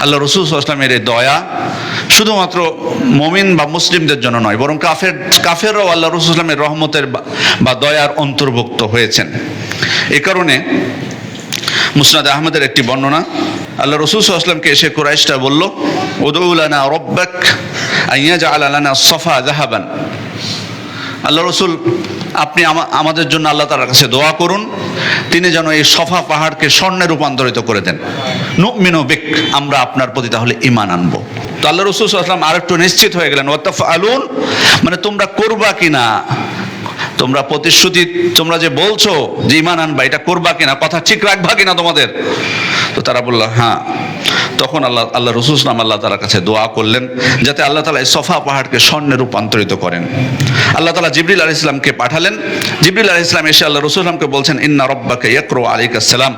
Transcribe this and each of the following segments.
আল্লাহ রসুল আসলামের এই দয়া শুধুমাত্র মমিন বা মুসলিমদের জন্য নয়, বরং কাফের কাফেরও আল্লাহ রসুল আসলামের রহমতের বা- দয়ার অন্তর্ভুক্ত হয়েছেন। এ কারণে মুসনাদ আহমদের একটি বর্ণনা, আল্লাহ রসুল আসলামকে এসে কুরাইশটা বলল উদৌলানা রব্বাক আইয়া জা আলানা সফা জাহাবান আল্লাহ রসুল, আপনি আমাদের জন্য আল্লাহ তালার কাছে দোয়া করুন, তিনি যেন এই সফা পাহাড়কে স্বর্ণে রূপান্তরিত করে দেন। নুমিনো বেক, আমরা আপনার প্রতি তাহলে ইমান আনব। তো আল্লাহ রসুল আসলাম আর একটু নিশ্চিত হয়ে গেলেন ওয়াত্তাফ আলুন মানে তোমরা করবা কিনা? তোমরা প্রতিশ্রুতি, তোমরা যে বলছো যে ইমান আনবা, এটা করবা কিনা? কথা ঠিক রাখবা কিনা তোমাদের? তো তারা বলল হ্যাঁ। তখন আল্লাহ আল্লাহ রসুল ইসলাম আল্লাহ তালার কাছে দোয়া করলেন যাতে আল্লাহ তালা এই সফা পাহাড়কে স্বর্ণে রূপান্তরিত করেন। আল্লাহ তালা জিবরিল আলি ইসলামকে পাঠালেন। জিবরিল আলি ইসলাম এসে আল্লাহ রসুল ইসলামকে বলছেন, ইন্না রব্বাকে ইয়াকরু আলিক সালাম।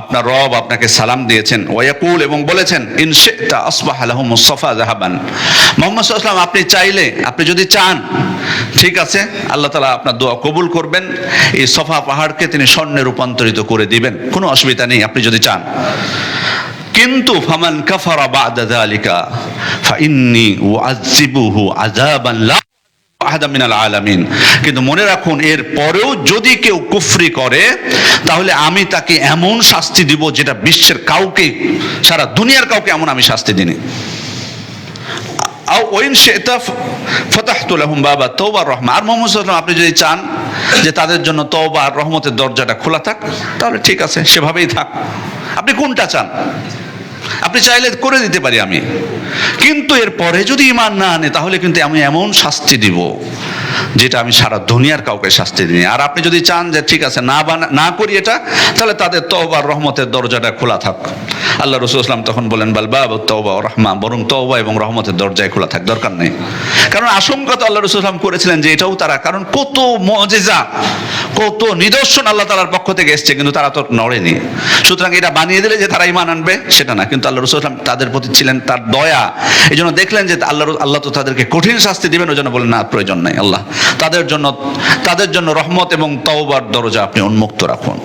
আপনার রব আপনাকে সালাম দিয়েছেন। ওয়াকুল এবং বলেছেন ইনশেতা আসবাহ আলহম সফা জাহাবান মোহাম্মদ সাল্লাম আপনি চাইলে, আপনি যদি চান, ঠিক আছে, আল্লাহ তালা আপনার দোয়া কবুল করবেন। এই সফা পাহাড়কে তিনি স্বর্ণে রূপান্তরিত করে দিবেন। কোনো অসুবিধা নেই, আপনি যদি চান। কিন্তু ফামান কাফারা বাদা যালিকা, ফাইন্নি উআযিবুহু আযাবান লা কিন্তু মনে রাখুন, এর পরেও যদি কেউ কুফরি করে, তাহলে আমি তাকে এমন শাস্তি দিব যেটা বিশ্বের কাউকে, সারা দুনিয়ার কাউকে এমন আমি শাস্তি দিনি আও ওইন শেতা ফতাহতু লাহুম বাবা তওবা রহমা। আর মোহাম্মদ আপনি যদি চান যে তাদের জন্য তওবা আর রহমতের দরজাটা খোলা থাক, তাহলে ঠিক আছে, সেভাবেই থাক। আপনি কোনটা চান? আপনি চাইলে করে দিতে পারি আমি। কিন্তু এর পরে যদি ইমান না আনে, তাহলে কিন্তু আমি এমন শাস্তি দিব, যেটা আমি সারা দুনিয়ার কাউকে শাস্তি দিই আর আপনি যদি চান যে ঠিক আছে, না বানা, না করি এটা, তাহলে তাদের তওবার রহমতের দরজাটা খোলা থাক। আল্লাহ রসুল ইসলাম তখন বলেন বালবা তওবা রহমা বরং তওবা এবং রহমতের দরজায় খোলা থাক, দরকার নেই। কারণ আশঙ্কা তো আল্লাহ রসুল ইসলাম করেছিলেন যে এটাও তারা, কারণ কত মজেজা। কত নিদর্শন আল্লাহ তালার পক্ষ থেকে এসছে, কিন্তু তারা তো নড়েনি। সুতরাং এটা বানিয়ে দিলে যে তারা ইমান আনবে, সেটা না। কিন্তু আল্লাহ রসুল তাদের প্রতি ছিলেন তার দয়া। এই জন্য দেখলেন যে আল্লাহ আল্লাহ তো তাদেরকে কঠিন শাস্তি দিবেন, ওই জন্য বলেন না, প্রয়োজন নাই, আল্লাহ। তাদের জন্য তাদের জন্য রহমত এবং তওবার দরজা আপনি উন্মুক্ত রাখুন।